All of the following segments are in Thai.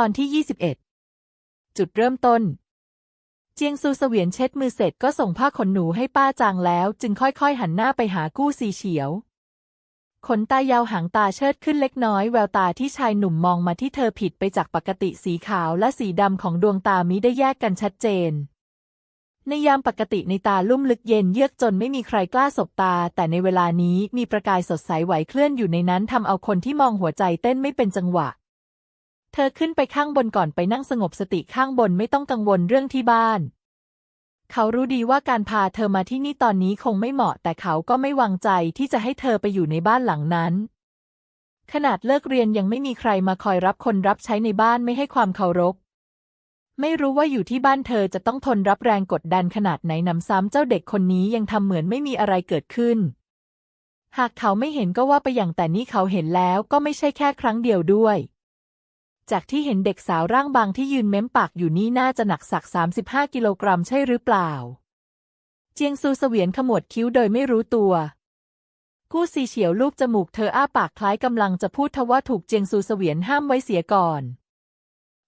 ตอนที่ 21 จุดเริ่มต้น เจียงซูเสวียนเช็ดมือเสร็จก็ส่งผ้าขนหนูให้ป้าจางแล้ว จึงค่อยๆ หันหน้าไปหากู้ซีเฉียว ขนตายาวหางตาเชิดขึ้นเล็กน้อยแววตาที่ชายหนุ่มมองมาที่เธอผิดไปจากปกติสีขาวและสีดำของดวงตามิได้แยกกันชัดเจนในยามปกติในตาลุ่มลึกเย็นเยือกจนไม่มีใครกล้าสบตา แต่ในเวลานี้มีประกายสดใสไหวเคลื่อนอยู่ในนั้นทำเอาคนที่มองหัวใจเต้นไม่เป็นจังหวะ เธอขึ้นไปข้างบนก่อนไปนั่งสงบสติข้างบนไม่ต้องกังวลเรื่องที่บ้าน เขารู้ดีว่าการพาเธอมาที่นี่ตอนนี้คงไม่เหมาะ แต่เขาก็ไม่วางใจที่จะให้เธอไปอยู่ในบ้านหลังนั้น ขนาดเลิกเรียนยังไม่มีใครมาคอยรับคนรับใช้ในบ้านไม่ให้ความเคารพ ไม่รู้ว่าอยู่ที่บ้านเธอจะต้องทนรับแรงกดดันขนาดไหนนำซ้ำเจ้าเด็กคนนี้ยังทำเหมือนไม่มีอะไรเกิดขึ้น หากเขาไม่เห็นก็ว่าไปอย่างแต่นี่เขาเห็นแล้วก็ไม่ใช่แค่ครั้งเดียวด้วย จากที่เห็นเด็กสาวร่างบางที่ยืนเม้มปากอยู่นี่น่าจะหนักสัก 35 กิโลกรัมใช่หรือเปล่า เจียงซูเสวียนขมวดคิ้วโดยไม่รู้ตัว กู้ซีเฉียวลูบจมูกเธออ้าปากคล้ายกำลังจะพูดทว่าถูกเจียงซูเสวียนห้ามไว้เสียก่อน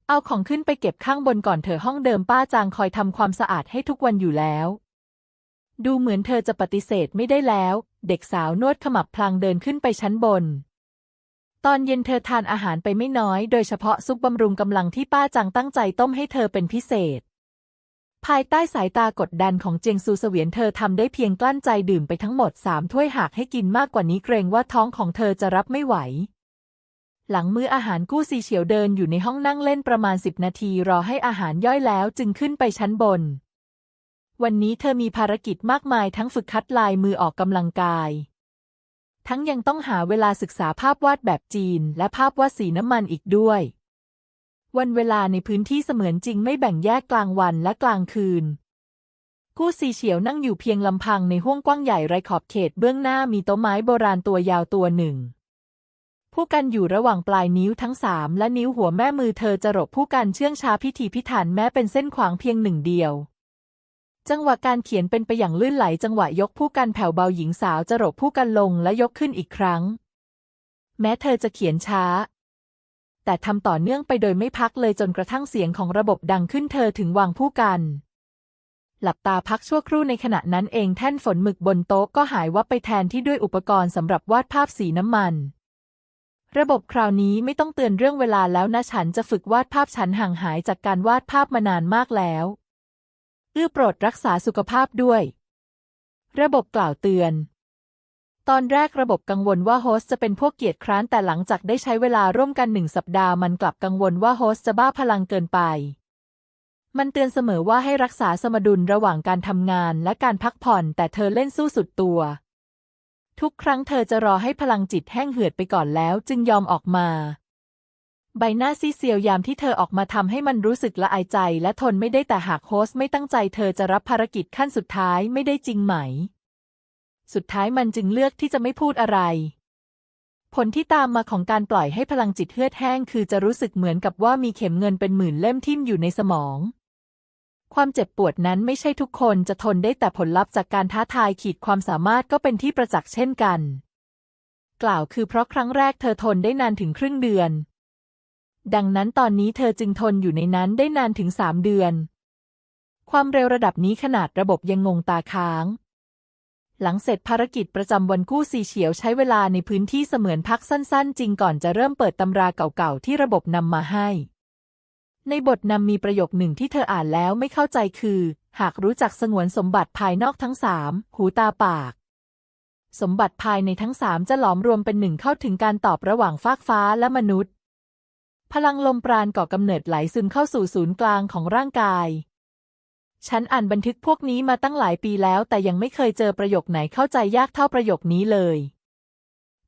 เอาของขึ้นไปเก็บข้างบนก่อนเธอห้องเดิมป้าจางคอยทำความสะอาดให้ทุกวันอยู่แล้ว ดูเหมือนเธอจะปฏิเสธไม่ได้แล้ว เด็กสาวนวดขมับพลางเดินขึ้นไปชั้นบน ตอนเย็นเธอทานอาหารไปไม่น้อย โดยเฉพาะซุปบำรุงกำลังที่ป้าจังตั้งใจต้มให้เธอเป็นพิเศษ ภายใต้สายตากดดันของเจียงซูเสวียนเธอทำได้เพียงกลั้นใจดื่มไปทั้งหมดสามถ้วยหากให้กินมากกว่านี้เกรงว่าท้องของเธอจะรับไม่ไหว หลังมื้ออาหารกู้ซีเฉียวเดินอยู่ในห้องนั่งเล่นประมาณสิบนาทีรอให้อาหารย่อยแล้วจึงขึ้นไปชั้นบน วันนี้เธอมีภารกิจมากมายทั้งฝึกคัดลายมือออกกำลังกาย ทั้งยังต้องหาเวลาศึกษาภาพวาดแบบจีน และภาพวาดสีน้ำมันอีกด้วย วันเวลาในพื้นที่เสมือนจริงไม่แบ่งแยกกลางวันและกลางคืนกู้ซีเฉียวนั่งอยู่เพียงลำพังในห้วงกว้างใหญ่ไรขอบเขตเบื้องหน้ามีโต๊ะไม้โบราณตัวยาวตัวหนึ่ง ผู้กันอยู่ระหว่างปลายนิ้วทั้งสามและนิ้วหัวแม่มือเธอจะรบผู้กันเชื่องช้าพิธีพิถันแม้เป็นเส้นขวางเพียงหนึ่งเดียว จังหวะการเขียนเป็นไปอย่างลื่นไหล จังหวะยกผู้กันแผ่วเบาหญิงสาวจะรบผู้กันลงและยกขึ้นอีกครั้ง แม้เธอจะเขียนช้า แต่ทำต่อเนื่องไปโดยไม่พักเลยจนกระทั่งเสียงของระบบดังขึ้นเธอถึงวางผู้กัน หลับตาพักชั่วครู่ในขณะนั้นเองแท่นฝนหมึกบนโต๊ะก็หายวับไปแทนที่ด้วยอุปกรณ์สำหรับวาดภาพสีน้ำมันระบบคราวนี้ไม่ต้องเตือนเรื่องเวลาแล้วนะฉันจะฝึกวาดภาพฉันห่างหายจากการวาดภาพมานานมากแล้ว เอื้อโปรดรักษาสุขภาพด้วย ระบบกล่าวเตือน ตอนแรกระบบกังวลว่าโฮสจะเป็นพวกเกียรติคร้านแต่หลังจากได้ใช้เวลาร่วมกันหนึ่งสัปดาห์มันกลับกังวลว่าโฮสจะบ้าพลังเกินไป มันเตือนเสมอว่าให้รักษาสมดุลระหว่างการทำงานและการพักผ่อนแต่เธอเล่นสู้สุดตัว ทุกครั้งเธอจะรอให้พลังจิตแห้งเหือดไปก่อนแล้วจึงยอมออกมา ใบหน้าซีเซียวยามที่เธอออกมาทำให้มันรู้สึกละอายใจและทนไม่ได้แต่หากโฮสไม่ตั้งใจเธอจะรับภารกิจขั้นสุดท้ายไม่ได้จริงไหม สุดท้ายมันจึงเลือกที่จะไม่พูดอะไร ผลที่ตามมาของการปล่อยให้พลังจิตเหือดแห้งคือจะรู้สึกเหมือนกับว่ามีเข็มเงินเป็นหมื่นเล่มทิ่มอยู่ในสมอง ความเจ็บปวดนั้นไม่ใช่ทุกคนจะทนได้แต่ผลลัพธ์จากการท้าทายขีดความสามารถก็เป็นที่ประจักษ์เช่นกัน กล่าวคือเพราะครั้งแรกเธอทนได้นานถึงครึ่งเดือน ดังนั้นตอนนี้เธอจึงทนอยู่ในนั้นได้นานถึงสามเดือน ความเร็วระดับนี้ขนาดระบบยังงงตาค้าง หลังเสร็จภารกิจประจำวันกู้ซีเฉียวใช้เวลาในพื้นที่เสมือนพักสั้นๆ จริงก่อนจะเริ่มเปิดตำราเก่าๆ ที่ระบบนำมาให้ ในบทนำมีประโยคหนึ่งที่เธออ่านแล้วไม่เข้าใจคือ หากรู้จักสงวนสมบัติภายนอกทั้งสามหูตาปากสมบัติภายในทั้งสามจะหลอมรวมเป็นหนึ่งเข้าถึงการตอบระหว่างฟากฟ้าและมนุษย์ พลังลมปราณก่อกำเนิดไหลซึมเข้าสู่ศูนย์กลางของร่างกาย ฉันอ่านบันทึกพวกนี้มาตั้งหลายปีแล้ว แต่ยังไม่เคยเจอประโยคไหนเข้าใจยากเท่าประโยคนี้เลย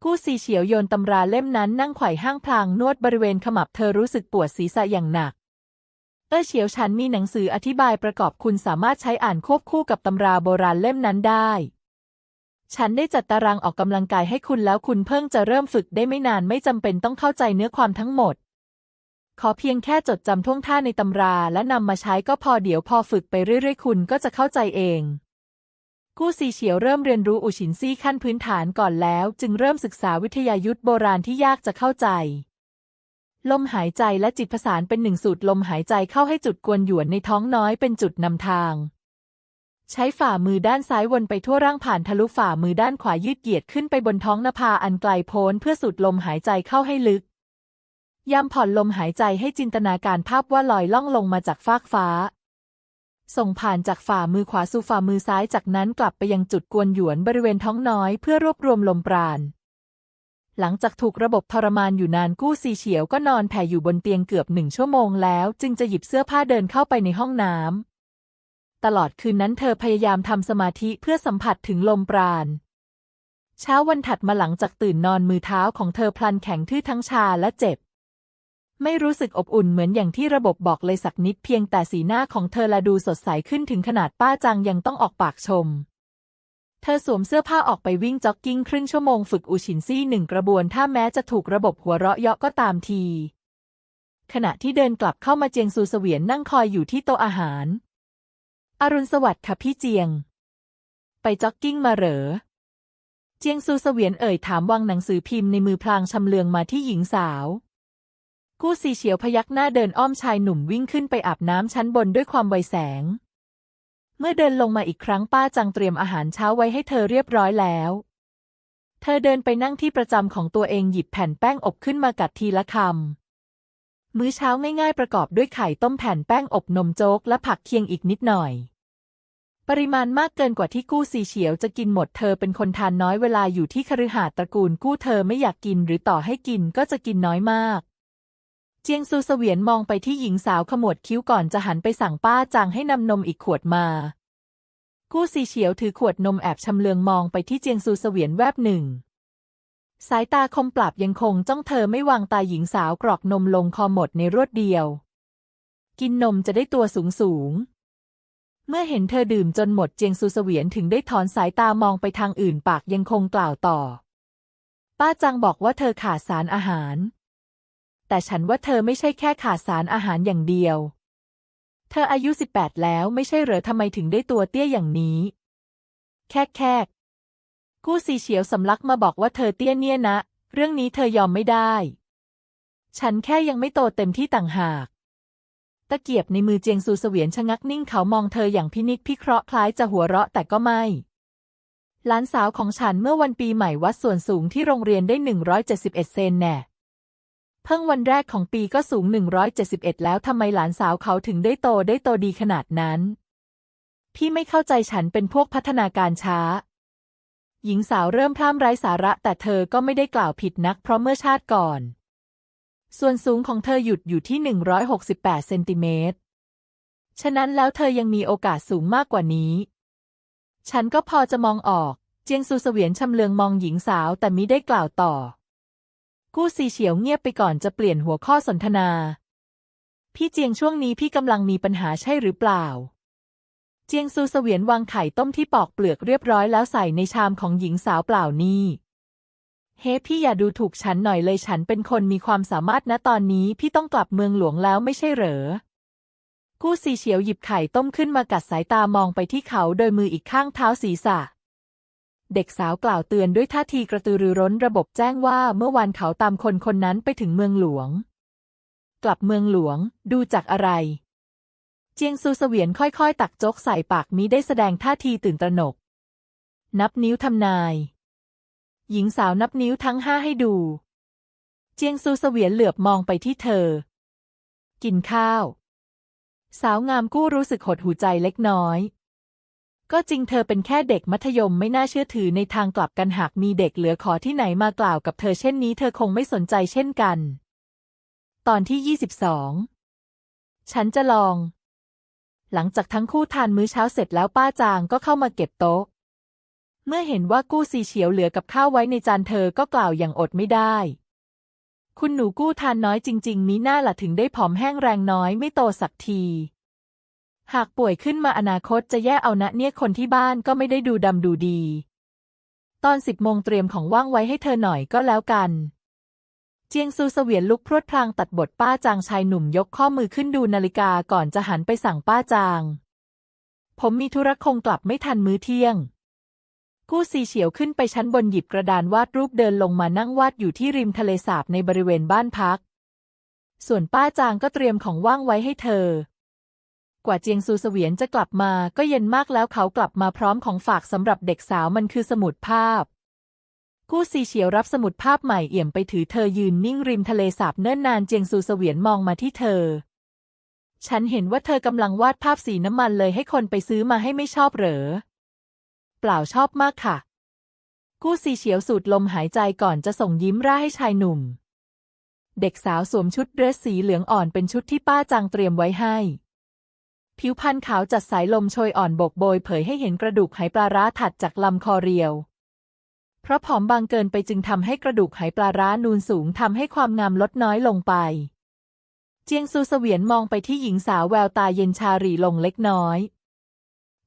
กู้ซีเฉียวโยนตำราเล่มนั้นนั่งไขว่ห้างพลางนวดบริเวณขมับเธอรู้สึกปวดศีรษะอย่างหนักเออเฉียวฉันมีหนังสืออธิบายประกอบคุณสามารถใช้อ่านควบคู่กับตำราโบราณเล่มนั้นได้ ฉันได้จัดตารางออกกำลังกายให้คุณแล้วคุณเพิ่งจะเริ่มฝึกได้ไม่นานไม่จำเป็นต้องเข้าใจเนื้อความทั้งหมด ขอเพียงแค่จดจำท่วงท่าในตำราและนำมาใช้ก็พอเดี๋ยวพอฝึกไปเรื่อยๆ คุณก็จะเข้าใจเอง กู้ซีเฉียวเริ่มเรียนรู้อุชินซี่ขั้นพื้นฐานก่อนแล้ว จึงเริ่มศึกษาวิทยายุทธโบราณที่ยากจะเข้าใจ ลมหายใจและจิตผสานเป็นหนึ่งสูดลมหายใจเข้าให้จุดกวนหยวนในท้องน้อยเป็นจุดนำทาง ใช้ฝ่ามือด้านซ้ายวนไปทั่วร่างผ่านทะลุฝ่ามือด้านขวายืดเหยียดขึ้นไปบนท้องนภาอันไกลโพ้นเพื่อสูดลมหายใจเข้าให้ลึก ยามผ่อนลมหายใจให้จินตนาการภาพว่าลอยล่องลงมาจากฟากฟ้า ส่งผ่านจากฝ่ามือขวาสู่ฝ่ามือซ้ายจากนั้นกลับไปยังจุดกวนหยวนบริเวณท้องน้อยเพื่อรวบรวมลมปราณ หลังจากถูกระบบทรมานอยู่นานกู้ซีเฉียวก็นอนแผ่อยู่บนเตียงเกือบหนึ่งชั่วโมงแล้ว จึงจะหยิบเสื้อผ้าเดินเข้าไปในห้องน้ำตลอดคืนนั้นเธอพยายามทำสมาธิเพื่อสัมผัสถึงลมปราณเช้าวันถัดมาหลังจากตื่นนอนมือเท้าของเธอพลันแข็งทื่อทั้งชาและเจ็บ ไม่รู้สึกอบอุ่นเหมือนอย่างที่ระบบบอกเลยสักนิดเพียงแต่สีหน้าของเธอละดูสดใสขึ้นถึงขนาดป้าจังยังต้องออกปากชม เธอสวมเสื้อผ้าออกไปวิ่งจ็อกกิ้งครึ่งชั่วโมงฝึกอูชินซี่หนึ่งกระบวนถ้าแม้จะถูกระบบหัวเราะเยาะก็ตามที ขณะที่เดินกลับเข้ามาเจียงซูเสวียนนั่งคอยอยู่ที่โต๊ะอาหาร อรุณสวัสดิ์ค่ะพี่เจียง ไปจ็อกกิ้งมาเหรอ เจียงซูเสวียนเอ่ยถามวางหนังสือพิมพ์ในมือพลางชำเลืองมาที่หญิงสาว กู้ซีเฉียวพยักหน้าเดินอ้อมชายหนุ่มวิ่งขึ้นไปอาบน้ำชั้นบนด้วยความไวแสง เมื่อเดินลงมาอีกครั้งป้าจังเตรียมอาหารเช้าไว้ให้เธอเรียบร้อยแล้ว เธอเดินไปนั่งที่ประจำของตัวเองหยิบแผ่นแป้งอบขึ้นมากัดทีละคำ มื้อเช้าง่ายๆประกอบด้วยไข่ต้มแผ่นแป้งอบนมโจ๊กและผักเคียงอีกนิดหน่อย ปริมาณมากเกินกว่าที่กู้ซีเฉียวจะกินหมดเธอเป็นคนทานน้อยเวลาอยู่ที่คฤหาสน์ตระกูลกู้เธอไม่อยากกินหรือต่อให้กินก็จะกินน้อยมาก เจียงซูเสวียนมองไปที่หญิงสาวขมวดคิ้วก่อนจะหันไปสั่งป้าจางให้นำนมอีกขวดมา กู้ซีเฉียวถือขวดนมแอบชำเลืองมองไปที่เจียงซูเสวียนแวบหนึ่ง สายตาคมปราบยังคงจ้องเธอไม่วางตาหญิงสาวกรอกนมลงคอหมดในรวดเดียว กินนมจะได้ตัวสูงสูง เมื่อเห็นเธอดื่มจนหมดเจียงซูเสวียนถึงได้ถอนสายตามองไปทางอื่นปากยังคงกล่าวต่อ ป้าจังบอกว่าเธอขาดสารอาหาร แต่ฉันว่าเธอไม่ใช่แค่ขาดสารอาหารอย่างเดียว เธออายุสิบแปดแล้วไม่ใช่เหรอทำไมถึงได้ตัวเตี้ยอย่างนี้ แค่แค่กู้ซีเฉียวสำลักมาบอกว่าเธอเตี้ยเนี่ยนะ เรื่องนี้เธอยอมไม่ได้ ฉันแค่ยังไม่โตเต็มที่ต่างหาก ตะเกียบในมือเจียงซูเสวียนชะงักนิ่งเขามองเธออย่างพินิจพิเคราะห์คล้ายจะหัวเราะแต่ก็ไม่หลานสาวของฉันเมื่อวันปีใหม่วัดส่วนสูงที่โรงเรียนได้ 171 เซนแน่ เพิ่งวันแรกของปีก็สูง 171 แล้วทำไมหลานสาวเขาถึงได้โตได้โตดีขนาดนั้น พี่ไม่เข้าใจฉันเป็นพวกพัฒนาการช้า หญิงสาวเริ่มพร่ำไร้สาระ แต่เธอก็ไม่ได้กล่าวผิดนัก เพราะเมื่อชาติก่อน ส่วนสูงของเธอหยุดอยู่ที่ 168 เซนติเมตร ฉะนั้นแล้วเธอยังมีโอกาสสูงมากกว่านี้ ฉันก็พอจะมองออก เจียงซูเสวียนชำเลืองมองหญิงสาวแต่มิได้กล่าวต่อ กู้ซีเฉียวเงียบไปก่อนจะเปลี่ยนหัวข้อสนทนา พี่เจียงช่วงนี้พี่กำลังมีปัญหาใช่หรือเปล่า เจียงซูเสวียนวางไข่ต้มที่ปอกเปลือกเรียบร้อยแล้วใส่ในชามของหญิงสาวเปล่านี่เฮ้พี่อย่าดูถูกฉันหน่อยเลยฉันเป็นคนมีความสามารถนะตอนนี้พี่ต้องกลับเมืองหลวงแล้วไม่ใช่เหรอ กู้ซีเฉียวหยิบไข่ต้มขึ้นมากัดสายตามองไปที่เขาโดยมืออีกข้างเท้าศีรษะ เด็กสาวกล่าวเตือนด้วยท่าทีกระตือรือร้นระบบแจ้งว่าเมื่อวานเขาตามคนคนนั้นไปถึงเมืองหลวง กลับเมืองหลวง ดูจากอะไร เจียงซูเสวียนค่อยๆ ตักโจกใส่ปากมิได้แสดงท่าทีตื่นตระหนก นับนิ้วทำนาย หญิงสาวนับนิ้วทั้งห้าให้ดู เจียงซูเสวียนเหลือบมองไปที่เธอ กินข้าว สาวงามกู้รู้สึกหดหูใจเล็กน้อย ก็จริงเธอเป็นแค่เด็กมัธยมไม่น่าเชื่อถือในทางกลับกันหากมีเด็กเหลือขอที่ไหนมากล่าวกับเธอเช่นนี้เธอคงไม่สนใจเช่นกัน ตอนที่ 22 ฉันจะลอง หลังจากทั้งคู่ทานมื้อเช้าเสร็จแล้วป้าจางก็เข้ามาเก็บโต๊ะ เมื่อเห็นว่ากู้ซีเฉียวเหลือกับข้าวไว้ในจานเธอก็กล่าวอย่างอดไม่ได้ คุณหนูกู้ทานน้อยจริง ๆ มีหน้าละถึงได้ผอมแห้งแรงน้อยไม่โตสักที หากป่วยขึ้นมาอนาคตจะแย่เอานะเนี่ยคนที่บ้านก็ไม่ได้ดูดำดูดี ตอนสิบโมงเตรียมของว่างไว้ให้เธอหน่อยก็แล้วกัน เจียงซูเสวียนลุกพรวดพลางตัดบทป้าจางชายหนุ่มยกข้อมือขึ้นดูนาฬิกาก่อนจะหันไปสั่งป้าจาง ผมมีธุระคงกลับไม่ทันมื้อเที่ยง กู้ซีเฉียวขึ้นไปชั้นบนหยิบกระดานวาดรูปเดินลงมานั่งวาดอยู่ที่ริมทะเลสาบในบริเวณบ้านพัก ส่วนป้าจางก็เตรียมของว่างไว้ให้เธอ กว่าเจียงซูเสวียนจะกลับมาก็เย็นมากแล้วเขากลับมาพร้อมของฝากสำหรับเด็กสาวมันคือสมุดภาพ กู้ซีเฉียวรับสมุดภาพใหม่เอี่ยมไปถือเธอยืนนิ่งริมทะเลสาบเนิ่นนานเจียงซูเสวียนมองมาที่เธอ ฉันเห็นว่าเธอกำลังวาดภาพสีน้ำมันเลยให้คนไปซื้อมาให้ไม่ชอบเหรอ เปล่าชอบมากค่ะ กู้ซีเฉียวสูดลมหายใจก่อนจะส่งยิ้มร่าให้ชายหนุ่ม เด็กสาวสวมชุดเดรสสีเหลืองอ่อนเป็นชุดที่ป้าจางเตรียมไว้ให้ ผิวพรรณขาวจัดสายลมโชยอ่อนบกโบยเผยให้เห็นกระดูกไหปลาร้าถัดจากลำคอเรียว เพราะผอมบางเกินไปจึงทำให้กระดูกไหปลาร้านูนสูงทำให้ความงามลดน้อยลงไป เจียงซูเสวียนมองไปที่หญิงสาวแววตาเย็นชาหรีลงเล็กน้อย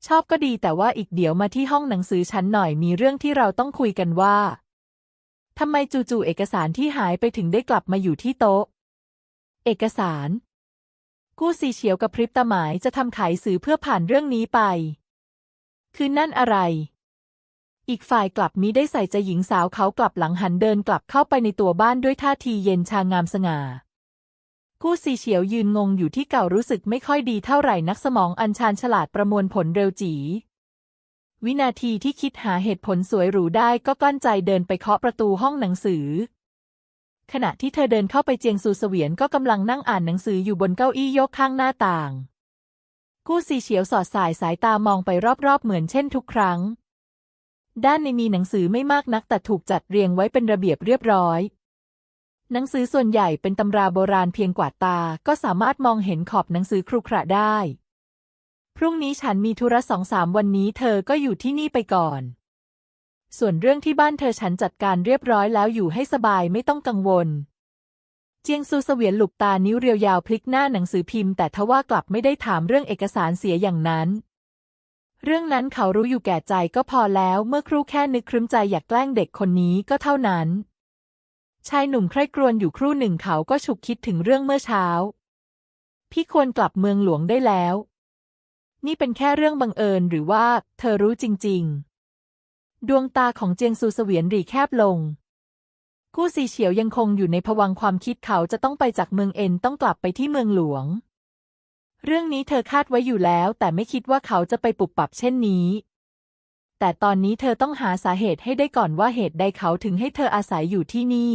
ชอบก็ดีแต่ว่าอีกเดี๋ยวมาที่ห้องหนังสือฉันหน่อยมีเรื่องที่เราต้องคุยกันว่าทำไมจู่ๆเอกสารที่หายไปถึงได้กลับมาอยู่ที่โต๊ะ เอกสาร กู้ซีเฉียวกับพริบตาหมายจะทำขายสื่อเพื่อผ่านเรื่องนี้ไป คือนั่นอะไร อีกฝ่ายกลับมิได้ใส่ใจหญิงสาวเขากลับหลังหันเดินกลับเข้าไปในตัวบ้านด้วยท่าทีเย็นชางามสง่า กู้ซีเฉียวยืนงงอยู่ที่เก่ารู้สึกไม่ค่อยดีเท่าไหร่นักสมองอัญชานฉลาดประมวลผลเร็วจี วินาทีที่คิดหาเหตุผลสวยหรูได้ก็กลั้นใจเดินไปเคาะประตูห้องหนังสือ ขณะที่เธอเดินเข้าไปเจียงซูเสวียนก็กำลังนั่งอ่านหนังสืออยู่บนเก้าอี้ยกข้างหน้าต่าง กู้ซีเฉียวสอดสายสายตามองไปรอบๆ เหมือนเช่นทุกครั้ง ด้านในมีหนังสือไม่มากนักแต่ถูกจัดเรียงไว้เป็นระเบียบเรียบร้อย หนังสือส่วนใหญ่เป็นตำราโบราณเพียงกว่าตา ก็สามารถมองเห็นขอบหนังสือครุขระได้ พรุ่งนี้ฉันมีธุระสองสามวันนี้เธอก็อยู่ที่นี่ไปก่อน ส่วนเรื่องที่บ้านเธอฉันจัดการเรียบร้อยแล้วอยู่ให้สบายไม่ต้องกังวล เจียงซูเสวียนหลุกตานิ้วเรียวยาวพลิกหน้าหนังสือพิมพ์แต่ทว่ากลับไม่ได้ถามเรื่องเอกสารเสียอย่างนั้น เรื่องนั้นเขารู้อยู่แก่ใจก็พอแล้วเมื่อครู่แค่นึกครึ้มใจอยากแกล้งเด็กคนนี้ก็เท่านั้น ชายหนุ่มใคร่ครวญอยู่ครู่หนึ่งเขาก็ฉุกคิดถึงเรื่องเมื่อเช้า พี่ควรกลับเมืองหลวงได้แล้ว นี่เป็นแค่เรื่องบังเอิญหรือว่า เธอรู้จริง ๆ ดวงตาของเจียงซูเสวียนรีแคบลง กู้ซีเฉียวยังคงอยู่ในภวังค์ความคิดเขาจะต้องไปจากเมืองเอ็นต้องกลับไปที่เมืองหลวง เรื่องนี้เธอคาดไว้อยู่แล้ว แต่ไม่คิดว่าเขาจะไปปุบปับเช่นนี้ แต่ตอนนี้เธอต้องหาสาเหตุให้ได้ก่อนว่าเหตุใดเขาถึงให้เธออาศัยอยู่ที่นี่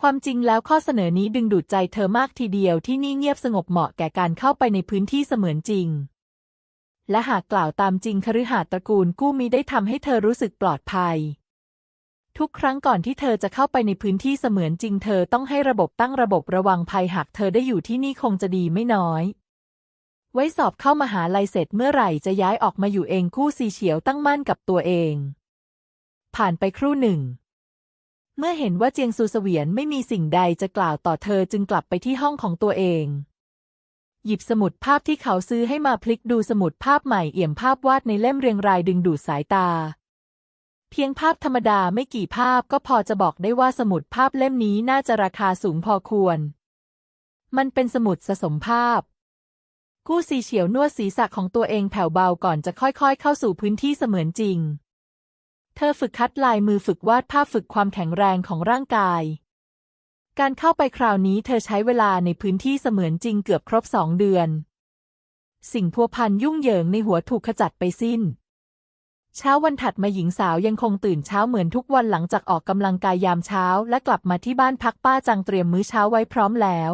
ความจริงแล้วข้อเสนอนี้ดึงดูดใจเธอมากทีเดียวที่นี่เงียบสงบเหมาะแก่การเข้าไปในพื้นที่เสมือนจริง และหากกล่าวตามจริงคฤหาสน์ตระกูลกู้มีได้ทำให้เธอรู้สึกปลอดภัย ทุกครั้งก่อนที่เธอจะเข้าไปในพื้นที่เสมือนจริงเธอต้องให้ระบบตั้งระบบระวังภัยหากเธอได้อยู่ที่นี่คงจะดีไม่น้อย ไว้สอบเข้ามหาลัยเสร็จเมื่อไหร่จะย้ายออกมาอยู่เองกู้ซีเฉียวตั้งมั่นกับตัวเอง ผ่านไปครู่หนึ่ง เมื่อเห็นว่าเจียงซูเสวียนไม่มีสิ่งใดจะกล่าวต่อเธอจึงกลับไปที่ห้องของตัวเอง หยิบสมุดภาพที่เขาซื้อให้มาพลิกดูสมุดภาพใหม่เอี่ยมภาพวาดในเล่มเรียงรายดึงดูดสายตา เพียงภาพธรรมดาไม่กี่ภาพก็พอจะบอกได้ว่าสมุดภาพเล่มนี้น่าจะราคาสูงพอควร มันเป็นสมุดสะสมภาพ กู้ซีเฉียวนวดศีรษะของตัวเองแผ่วเบาก่อนจะค่อยๆ เข้าสู่พื้นที่เสมือนจริง เธอฝึกคัดลายมือฝึกวาดภาพฝึกความแข็งแรงของร่างกาย การเข้าไปคราวนี้เธอใช้เวลาในพื้นที่เสมือนจริงเกือบครบสองเดือน สิ่งพัวพันยุ่งเหยิงในหัวถูกขจัดไปสิ้น เช้าวันถัดมาหญิงสาวยังคงตื่นเช้าเหมือนทุกวันหลังจากออกกำลังกายยามเช้า และกลับมาที่บ้านพักป้าจังเตรียมมื้อเช้าไว้พร้อมแล้ว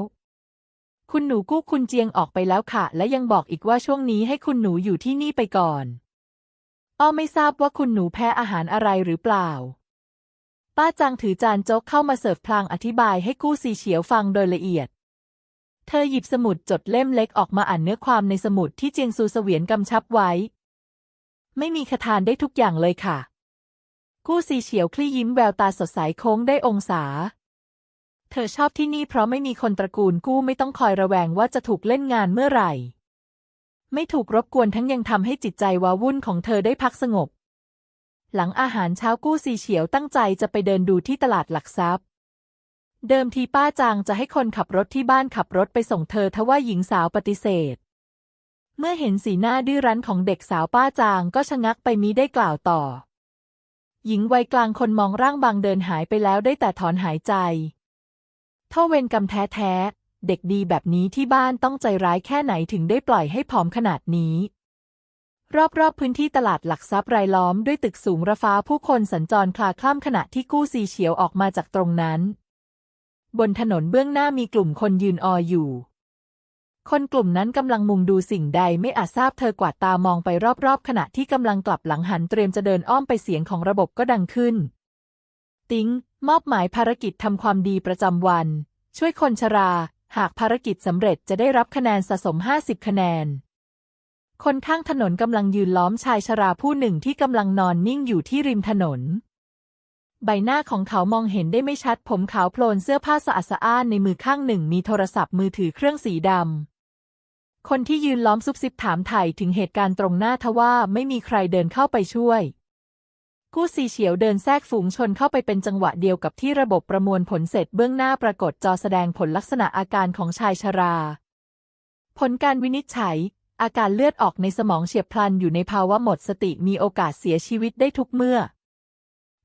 คุณหนูกู้คุณเจียงออกไปแล้วค่ะ และยังบอกอีกว่าช่วงนี้ให้คุณหนูอยู่ที่นี่ไปก่อนอ้อไม่ทราบว่าคุณหนูแพ้อาหารอะไรหรือเปล่า ป้าจังถือจานโจ๊กเข้ามาเสิร์ฟพลางอธิบายให้กู้ซีเฉียวฟังโดยละเอียด เธอหยิบสมุดจดเล่มเล็กออกมาอ่านเนื้อความในสมุดที่เจียงซูเสวียนกำชับไว้ ไม่มีคทานได้ทุกอย่างเลยค่ะ กู้ซีเฉียวคลี่ยิ้มแววตาสดใสโค้งได้องศา เธอชอบที่นี่เพราะไม่มีคนตระกูลกู้ไม่ต้องคอยระแวงว่าจะถูกเล่นงานเมื่อไหร่ ไม่ถูกรบกวนทั้งยังทำให้จิตใจว้าวุ่นของเธอได้พักสงบ หลังอาหารเช้ากู้ซีเฉียวตั้งใจจะไปเดินดูที่ตลาดหลักทรัพย์ เดิมทีป้าจางจะให้คนขับรถที่บ้านขับรถไปส่งเธอทว่าหญิงสาวปฏิเสธ เมื่อเห็นสีหน้าดื้อรั้นของเด็กสาวป้าจางก็ชะงักไปมิได้กล่าวต่อ หญิงวัยกลางคนมองร่างบางเดินหายไปแล้วได้แต่ถอนหายใจเท่าเวรกรรมแท้ๆเด็กดีแบบนี้ที่บ้านต้องใจร้ายแค่ไหนถึงได้ปล่อยให้ผอมขนาดนี้ รอบๆ พื้นที่ตลาดหลักทรัพย์รายล้อมด้วยตึกสูงระฟ้าผู้คนสัญจรคลาคล่ำขณะที่กู้ซีเฉียวออกมาจากตรงนั้น บนถนนเบื้องหน้ามีกลุ่มคนยืนอออยู่ คนกลุ่มนั้นกำลังมุงดูสิ่งใดไม่อาจทราบเธอกวาดตามองไปรอบๆ ขณะที่กำลังกลับหลังหันเตรียมจะเดินอ้อมไปเสียงของระบบก็ดังขึ้น ติ้ง มอบหมายภารกิจทำความดีประจำวัน ช่วยคนชรา หากภารกิจสำเร็จจะได้รับคะแนนสะสม 50 คะแนน คนข้างถนนกำลังยืนล้อมชายชราผู้หนึ่งที่กำลังนอนนิ่งอยู่ที่ริมถนน ใบหน้าของเขามองเห็นได้ไม่ชัด ผมขาวโพลนเสื้อผ้าสะอาดสะอ้านในมือข้างหนึ่งมีโทรศัพท์มือถือเครื่องสีดำ คนที่ยืนล้อมซุบซิบถามไถ่ถึงเหตุการณ์ตรงหน้าทว่าไม่มีใครเดินเข้าไปช่วย กู้ซีเฉียวเดินแทรกฝูงชนเข้าไปเป็นจังหวะเดียวกับที่ระบบประมวลผลเสร็จเบื้องหน้าปรากฏจอแสดงผลลักษณะอาการของชายชรา ผลการวินิจฉัย อาการเลือดออกในสมองเฉียบพลันอยู่ในภาวะหมดสติมีโอกาสเสียชีวิตได้ทุกเมื่อ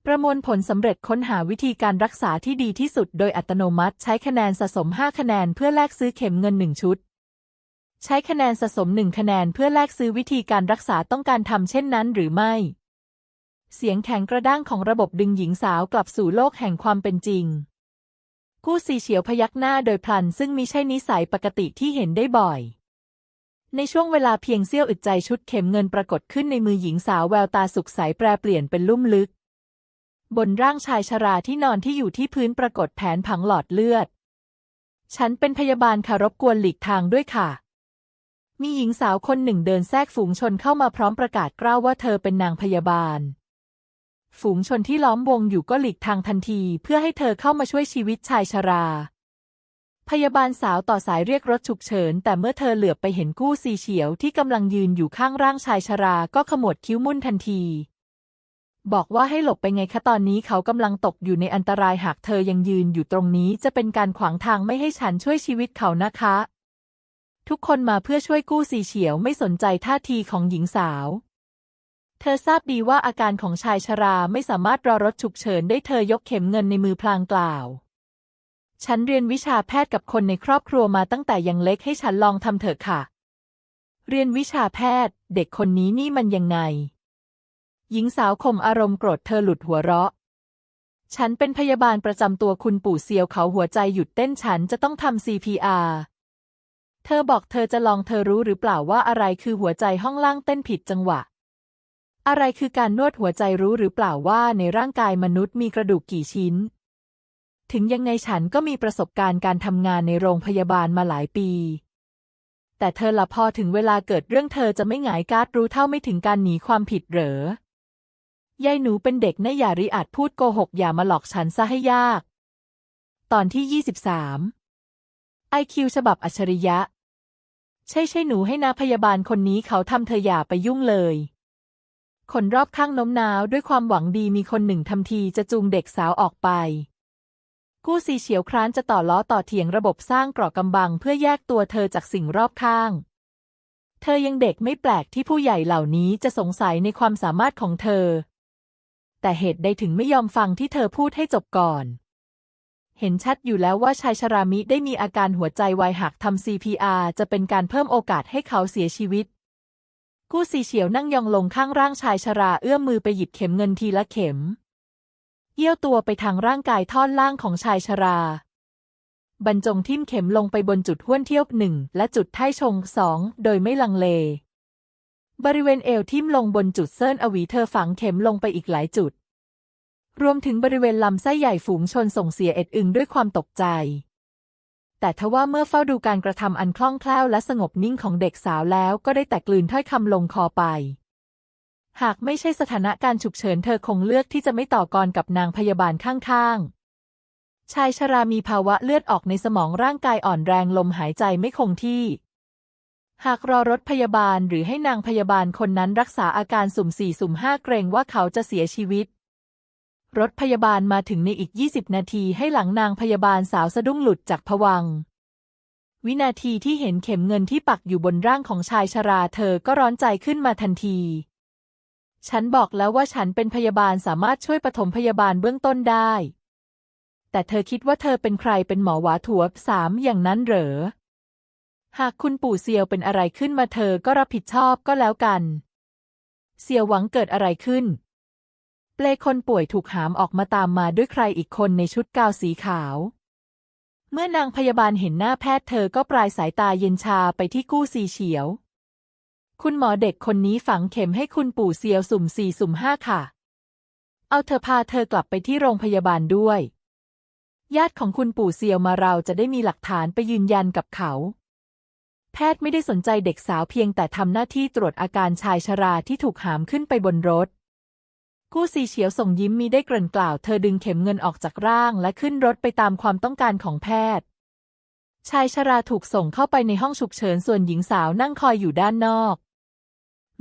ประมวลผลสำเร็จค้นหาวิธีการรักษาที่ดีที่สุดโดยอัตโนมัติใช้คะแนนสะสม 5 คะแนนเพื่อแลกซื้อเข็มเงิน 1 ชุด ใช้คะแนนสะสม 1 คะแนนเพื่อแลกซื้อวิธีการรักษาต้องการทำเช่นนั้นหรือไม่ เสียงแข็งกระด้างของระบบดึงหญิงสาวกลับสู่โลกแห่งความเป็นจริง กู้ซีเฉียวพยักหน้าโดยพลันซึ่งมิใช่นิสัยปกติที่เห็นได้บ่อย ในช่วงเวลาเพียงเสี้ยวอึดใจชุดเข็มเงินปรากฏขึ้นในมือหญิงสาวแววตาสุขใสแปรเปลี่ยนเป็นลุ่มลึก บนร่างชายชราที่นอนที่อยู่ที่พื้นปรากฏแผนผังหลอดเลือด ฉันเป็นพยาบาลค่ะรบกวนหลีกทางด้วยค่ะ มีหญิงสาวคนหนึ่งเดินแทรกฝูงชนเข้ามาพร้อมประกาศกล้าวว่าเธอเป็นนางพยาบาล ฝูงชนที่ล้อมวงอยู่ก็หลีกทางทันที เพื่อให้เธอเข้ามาช่วยชีวิตชายชรา พยาบาลสาวต่อสายเรียกรถฉุกเฉิน แต่เมื่อเธอเหลือบไปเห็นกู้ซีเฉียวที่กำลังยืนอยู่ข้างร่างชายชราก็ขมวดคิ้วมุ่นทันที บอกว่าให้หลบไปไงคะตอนนี้เขากำลังตกอยู่ในอันตรายหากเธอยังยืนอยู่ตรงนี้จะเป็นการขวางทางไม่ให้ฉันช่วยชีวิตเขานะคะ ทุกคนมาเพื่อช่วยกู้ซีเฉียวไม่สนใจท่าทีของหญิงสาว เธอทราบดีว่าอาการของชายชราไม่สามารถรอรถฉุกเฉินได้เธอยกเข็มเงินในมือพลางกล่าว ฉันเรียนวิชาแพทย์กับคนในครอบครัวมาตั้งแต่ยังเล็กให้ฉันลองทำเถอะค่ะ เรียนวิชาแพทย์ เด็กคนนี้นี่มันยังไง หญิงสาวข่มอารมณ์โกรธเธอหลุดหัวเราะ ฉันเป็นพยาบาลประจำตัวคุณปู่เซียวเขาหัวใจหยุดเต้นฉันจะต้องทำ CPR เธอบอกเธอจะลองเธอรู้หรือเปล่าว่าอะไรคือหัวใจห้องล่างเต้นผิดจังหวะ อะไรคือการนวดหัวใจรู้หรือเปล่าว่าในร่างกายมนุษย์มีกระดูกกี่ชิ้น ถึงยังไงฉันก็มีประสบการณ์การทำงานในโรงพยาบาลมาหลายปี แต่เธอละพอถึงเวลาเกิดเรื่องเธอจะไม่หงายการ์ดรู้เท่าไม่ถึงการหนีความผิดเหรอยายหนูเป็นเด็กนะอย่าริอาจพูดโกหกอย่ามาหลอกฉันซะให้ยาก ตอนที่ 23ไอคิวฉบับอัจฉริยะ ใช่ใช่หนูให้นาพยาบาลคนนี้เขาทำเธออย่าไปยุ่งเลยคนรอบข้างโน้มน้าวด้วยความหวังดีมีคนหนึ่งทำทีจะจูงเด็กสาวออกไป กู้ซีเฉียวคร้านจะต่อล้อต่อเถียงระบบสร้างเกราะกำบังเพื่อแยกตัวเธอจากสิ่งรอบข้าง เธอยังเด็กไม่แปลกที่ผู้ใหญ่เหล่านี้จะสงสัยในความสามารถของเธอ แต่เหตุใดถึงไม่ยอมฟังที่เธอพูดให้จบก่อน เห็นชัดอยู่แล้วว่าชายชรามิได้มีอาการหัวใจวายหากทำ CPR จะเป็นการเพิ่มโอกาสให้เขาเสียชีวิต กู้ซีเฉียวนั่งยองลงข้างร่างชายชราเอื้อมมือไปหยิบเข็มเงินทีละเข็ม เอี้ยวตัวไปทางร่างกายท่อนล่างของชายชรา บรรจงทิ่มเข็มลงไปบนจุดห้วนเทียบหนึ่งและจุดไท่ชงสองโดยไม่ลังเล บริเวณเอวทิ่มลงบนจุดเซินอวีเธอฝังเข็มลงไปอีกหลายจุด รวมถึงบริเวณลำไส้ใหญ่ฝูงชนส่งเสียเอ็ดอึงด้วยความตกใจ แต่ทว่าเมื่อเฝ้าดูการกระทำอันคล่องแคล่วและสงบนิ่งของเด็กสาวแล้วก็ได้แต่กลืนถ้อยคำลงคอไป หากไม่ใช่สถานการณ์ฉุกเฉินเธอคงเลือกที่จะไม่ต่อกรกับนางพยาบาลข้างๆ ชายชรามีภาวะเลือดออกในสมองร่างกายอ่อนแรงลมหายใจไม่คงที่ หากรอรถพยาบาลหรือให้นางพยาบาลคนนั้นรักษาอาการสุ่มสี่สุ่มห้าเกรงว่าเขาจะเสียชีวิต รถพยาบาลมาถึงในอีก 20 นาทีให้หลังนางพยาบาลสาวสะดุ้งหลุดจากผวังวินาทีที่เห็นเข็มเงินที่ปักอยู่บนร่างของชายชราเธอก็ร้อนใจขึ้นมาทันที ฉันบอกแล้วว่าฉันเป็นพยาบาลสามารถช่วยปฐมพยาบาลเบื้องต้นได้ แต่เธอคิดว่าเธอเป็นใครเป็นหมอหวาถัวสามอย่างนั้นเหรอ หากคุณปู่เซียวเป็นอะไรขึ้นมาเธอก็รับผิดชอบก็แล้วกัน เซียวหวังเกิดอะไรขึ้น เปลคนป่วยถูกหามออกมาตามมาด้วยใครอีกคนในชุดกาวสีขาว เมื่อนางพยาบาลเห็นหน้าแพทย์เธอก็ปลายสายตาเย็นชาไปที่กู้ซีเฉียว คุณหมอเด็กคนนี้ฝังเข็มให้คุณปู่เซียวสุ่มสี่สุ่มห้าค่ะ เอาเธอพาเธอกลับไปที่โรงพยาบาลด้วย ญาติของคุณปู่เซียวมาเราจะได้มีหลักฐานไปยืนยันกับเขา แพทย์ไม่ได้สนใจเด็กสาวเพียงแต่ทำหน้าที่ตรวจอาการชายชราที่ถูกหามขึ้นไปบนรถ กู้ซีเฉียวส่งยิ้มมีได้เกริ่นกล่าว เธอดึงเข็มเงินออกจากร่างและขึ้นรถไปตามความต้องการของแพทย์ ชายชราถูกส่งเข้าไปในห้องฉุกเฉินส่วนหญิงสาวนั่งคอยอยู่ด้านนอก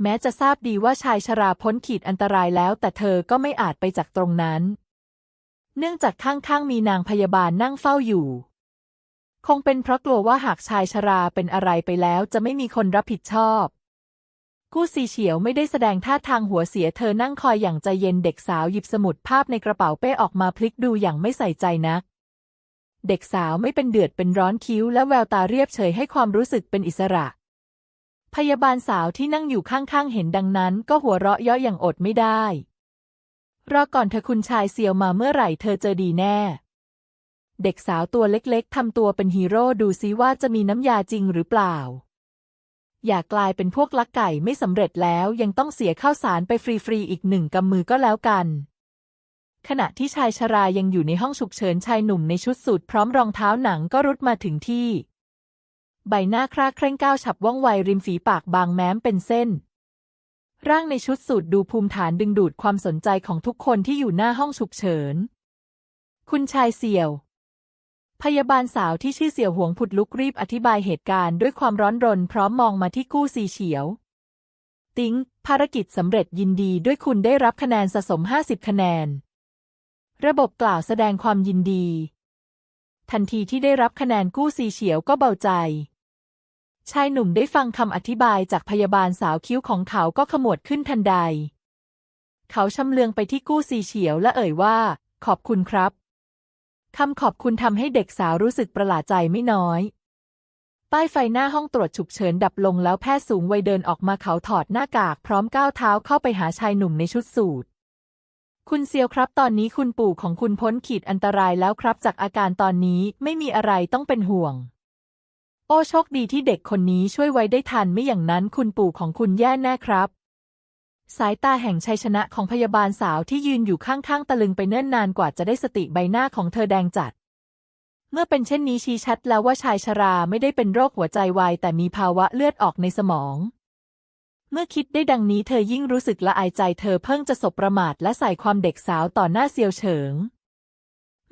แม้จะทราบดีว่าชายชราพ้นขีดอันตรายแล้ว แต่เธอก็ไม่อาจไปจากตรงนั้น เนื่องจากข้างๆมีนางพยาบาลนั่งเฝ้าอยู่ คงเป็นเพราะกลัวว่าหากชายชราเป็นอะไรไปแล้วจะไม่มีคนรับผิดชอบ กู้ซีเฉียวไม่ได้แสดงท่าทางหัวเสียเธอนั่งคอยอย่างใจเย็นเด็กสาวหยิบสมุดภาพในกระเป๋าเป้ออกมาพลิกดูอย่างไม่ใส่ใจนักเด็กสาวไม่เป็นเดือดเป็นร้อนคิ้วและแววตาเรียบเฉยให้ความรู้สึกเป็นอิสระ พยาบาลสาวที่นั่งอยู่ข้างๆเห็นดังนั้น ก็หัวเราะเยาะอย่างอดไม่ได้ รอก่อนเธอคุณชายเซียวมาเมื่อไหร่เธอเจอดีแน่ เด็กสาวตัวเล็กๆทำตัวเป็นฮีโร่ดูซิว่าจะมีน้ำยาจริงหรือเปล่า อย่ากลายเป็นพวกลักไก่ไม่สำเร็จแล้วยังต้องเสียข้าวสารไปฟรีๆอีกหนึ่งกำมือก็แล้วกันขณะที่ชายชรายังอยู่ในห้องฉุกเฉินชายหนุ่มในชุดสูทพร้อมรองเท้าหนังก็รุดมาถึงที่ ใบหน้าคราเคร่งก้าวฉับว่องไวริมฝีปากบางแม้มเป็นเส้น ร่างในชุดสูทดูภูมิฐานดึงดูดความสนใจของทุกคนที่อยู่หน้าห้องฉุกเฉิน คุณชายเสี่ยว พยาบาลสาวที่ชื่อเสี่ยวหวงผุดลุกรีบอธิบายเหตุการณ์ด้วยความร้อนรน พร้อมมองมาที่กู้ซีเฉียว ติ้ง ภารกิจสำเร็จยินดีด้วยคุณได้รับคะแนนสะสม 50 คะแนน ระบบกล่าวแสดงความยินดี ทันทีที่ได้รับคะแนนกู้ซีเฉียวก็เบาใจ ชายหนุ่มได้ฟังคำอธิบายจากพยาบาลสาวคิ้วของเขาก็ขมวดขึ้นทันใด เขาชำเลืองไปที่กู้ซีเฉียวและเอ่ยว่า ขอบคุณครับคำขอบคุณทำให้เด็กสาวรู้สึกประหลาดใจไม่น้อย ป้ายไฟหน้าห้องตรวจฉุกเฉินดับลงแล้วแพทย์สูงวัยเดินออกมาเขาถอดหน้ากากพร้อมก้าวเท้าเข้าไปหาชายหนุ่มในชุดสูทคุณเซียวครับ ตอนนี้คุณปู่ของคุณพ้นขีดอันตรายแล้วครับ จากอาการตอนนี้ไม่มีอะไรต้องเป็นห่วง โอ้โชคดีที่เด็กคนนี้ช่วยไว้ได้ทันไม่อย่างนั้นคุณปู่ของคุณแย่แน่ครับ สายตาแห่งชัยชนะของพยาบาลสาวที่ยืนอยู่ข้างๆ ตะลึงไปเนิ่นนานกว่าจะได้สติใบหน้าของเธอแดงจัด เมื่อเป็นเช่นนี้ชี้ชัดแล้วว่าชายชราไม่ได้เป็นโรคหัวใจวายแต่มีภาวะเลือดออกในสมอง เมื่อคิดได้ดังนี้เธอยิ่งรู้สึกละอายใจเธอเพิ่งจะสบประมาทและใส่ความเด็กสาวต่อหน้าเซียวเฉิง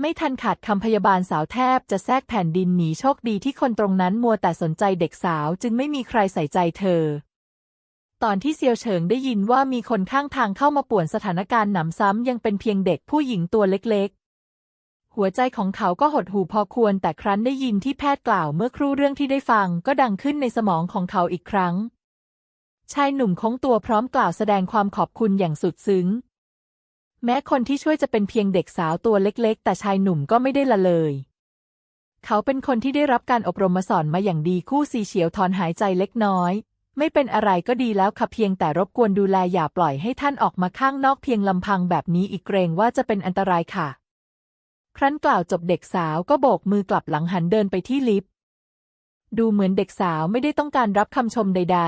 ไม่ทันขาดคำพยาบาลสาวแทบจะแทรกแผ่นดินหนีโชคดีที่คนตรงนั้นมัวแต่สนใจเด็กสาวจึงไม่มีใครใส่ใจเธอ ตอนที่เซียวเฉิงได้ยินว่ามีคนข้างทางเข้ามาป่วนสถานการณ์หนำซ้ำยังเป็นเพียงเด็กผู้หญิงตัวเล็กๆ หัวใจของเขาก็หดหู่พอควรแต่ครั้นได้ยินที่แพทย์กล่าวเมื่อครู่เรื่องที่ได้ฟังก็ดังขึ้นในสมองของเขาอีกครั้ง ชายหนุ่มคงตัวพร้อมกล่าวแสดงความขอบคุณอย่างสุดซึ้ง แม้คนที่ช่วยจะเป็นเพียงเด็กสาวตัวเล็ก ๆ แต่ชายหนุ่มก็ไม่ได้ละเลย เขาเป็นคนที่ได้รับการอบรมมาสอนมาอย่างดีคู่ซีเฉียวถอนหายใจเล็กน้อย ไม่เป็นอะไรก็ดีแล้วค่ะเพียงแต่รบกวนดูแลอย่าปล่อยให้ท่านออกมาข้างนอกเพียงลำพังแบบนี้อีกเกรงว่าจะเป็นอันตรายค่ะ ครั้นกล่าวจบเด็กสาวก็โบกมือกลับหลังหันเดินไปที่ลิฟต์ดูเหมือนเด็กสาวไม่ได้ต้องการรับคำชมใด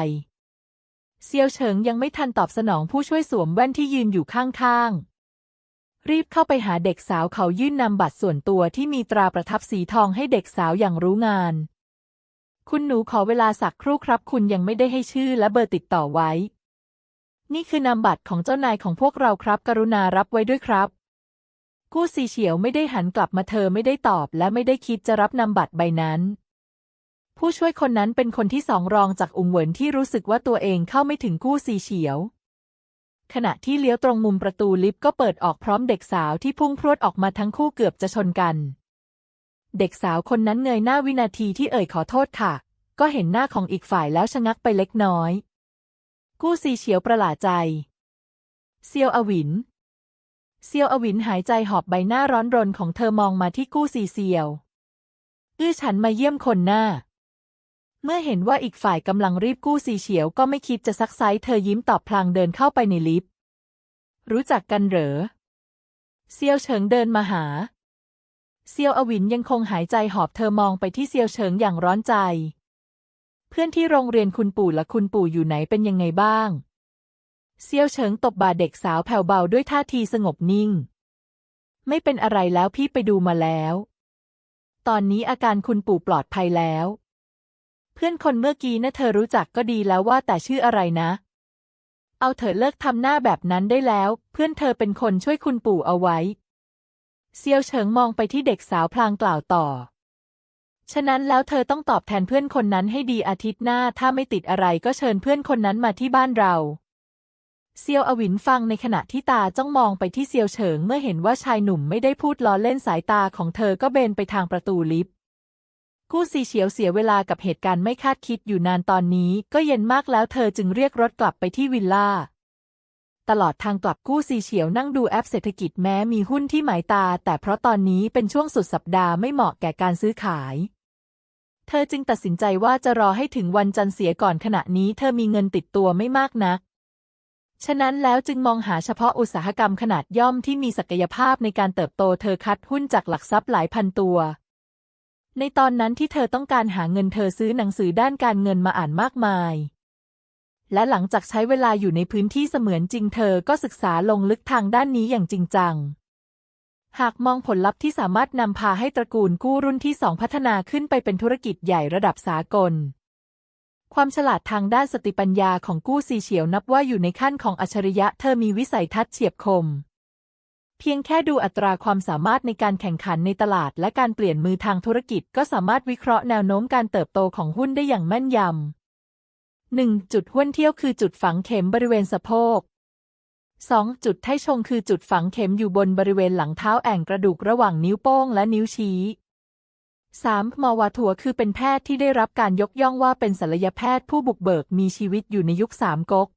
ๆ เซียวเฉิงยังไม่ทันตอบสนองผู้ช่วยสวมแว่นที่ยืนอยู่ข้างๆ รีบเข้าไปหาเด็กสาวเขายื่นนำบัตรส่วนตัวที่มีตราประทับสีทองให้เด็กสาวอย่างรู้งาน คุณหนูขอเวลาสักครู่ครับ คุณยังไม่ได้ให้ชื่อและเบอร์ติดต่อไว้ นี่คือนามบัตรของเจ้านายของพวกเราครับ กรุณารับไว้ด้วยครับ กู้ซีเฉียวไม่ได้หันกลับมาเธอไม่ได้ตอบ และไม่ได้คิดจะรับนามบัตรใบนั้น ผู้ช่วยคนนั้นเป็นคนที่สองรองจากอุงเหวินที่รู้สึกว่าตัวเองเข้าไม่ถึงกู้ซีเฉียว ขณะที่เลี้ยวตรงมุมประตูลิฟต์ก็เปิดออกพร้อมเด็กสาวที่พุ่งพรวดออกมาทั้งคู่เกือบจะชนกัน เด็กสาวคนนั้นเงยหน้าวินาทีที่เอ่ยขอโทษค่ะ ก็เห็นหน้าของอีกฝ่ายแล้วชะงักไปเล็กน้อย กู้ซีเฉียวประหลาดใจ เซียวอวิน เซียวอวินหายใจหอบใบหน้าร้อนรนของเธอมองมาที่กู้ซีเซียว อื้อฉันมาเยี่ยมคนหน้า เมื่อเห็นว่าอีกฝ่ายกำลังรีบกู้ซีเฉียวก็ไม่คิดจะซักไซส์เธอยิ้มตอบพลางเดินเข้าไปในลิฟต์ รู้จักกันเหรอ เซียวเฉิงเดินมาหา เซียวอวินยังคงหายใจหอบเธอมองไปที่เซียวเฉิงอย่างร้อนใจ เพื่อนที่โรงเรียนคุณปู่และคุณปู่อยู่ไหนเป็นยังไงบ้าง เซียวเฉิงตบบ่าเด็กสาวแผ่วเบาด้วยท่าทีสงบนิ่ง ไม่เป็นอะไรแล้วพี่ไปดูมาแล้ว ตอนนี้อาการคุณปู่ปลอดภัยแล้ว เพื่อนคนเมื่อกี้นะเธอรู้จักก็ดีแล้วว่าแต่ชื่ออะไรนะ เอาเถอเลิกทำหน้าแบบนั้นได้แล้ว เพื่อนเธอเป็นคนช่วยคุณปู่เอาไว้ เซียวเฉิงมองไปที่เด็กสาวพลางกล่าวต่อ ฉะนั้นแล้วเธอต้องตอบแทนเพื่อนคนนั้นให้ดีอาทิตย์หน้าถ้าไม่ติดอะไรก็เชิญเพื่อนคนนั้นมาที่บ้านเราเซียวอวินฟังในขณะที่ตาจ้องมองไปที่เซียวเฉิงเมื่อเห็นว่าชายหนุ่มไม่ได้พูดล้อเล่นสายตาของเธอก็เบนไปทางประตูลิฟต์ กู้ซีเฉียวเสียเวลากับเหตุการณ์ไม่คาดคิดอยู่นานตอนนี้ ก็เย็นมากแล้วเธอจึงเรียกรถกลับไปที่วิลล่า ตลอดทางกลับกู้ซีเฉียวนั่งดูแอปเศรษฐกิจแม้มีหุ้นที่หมายตา แต่เพราะตอนนี้เป็นช่วงสุดสัปดาห์ไม่เหมาะแก่การซื้อขาย เธอจึงตัดสินใจว่าจะรอให้ถึงวันจันทร์เสียก่อนขณะนี้เธอมีเงินติดตัวไม่มากนัก ฉะนั้นแล้วจึงมองหาเฉพาะอุตสาหกรรมขนาดย่อมที่มีศักยภาพในการเติบโตเธอคัดหุ้นจากหลักทรัพย์หลายพันตัว ในตอนนั้นที่เธอต้องการหาเงินเธอซื้อหนังสือด้านการเงินมาอ่านมากมาย และหลังจากใช้เวลาอยู่ในพื้นที่เสมือนจริงเธอก็ศึกษาลงลึกทางด้านนี้อย่างจริงจัง หากมองผลลัพธ์ที่สามารถนำพาให้ตระกูลกู้รุ่นที่สองพัฒนาขึ้นไปเป็นธุรกิจใหญ่ระดับสากล ความฉลาดทางด้านสติปัญญาของกู้ซีเฉียวนับว่าอยู่ในขั้นของอัจฉริยะเธอมีวิสัยทัศน์เฉียบคม เพียงแค่ดูอัตราความสามารถในการแข่งขันในตลาดและการเปลี่ยนมือทางธุรกิจก็สามารถวิเคราะห์แนวโน้มการเติบโตของหุ้นได้อย่างแม่นยำ 1. จุดห้วนเที่ยวคือจุดฝังเข็มบริเวณสะโพก 2. จุดไทชงคือจุดฝังเข็มอยู่บนบริเวณหลังเท้าแอ่งกระดูกระหว่างนิ้วโป้งและนิ้วชี้ 3. มอวาถัวคือเป็นแพทย์ที่ได้รับการยกย่องว่าเป็นศัลยแพทย์ผู้บุกเบิกมีชีวิตอยู่ในยุคสามก๊ก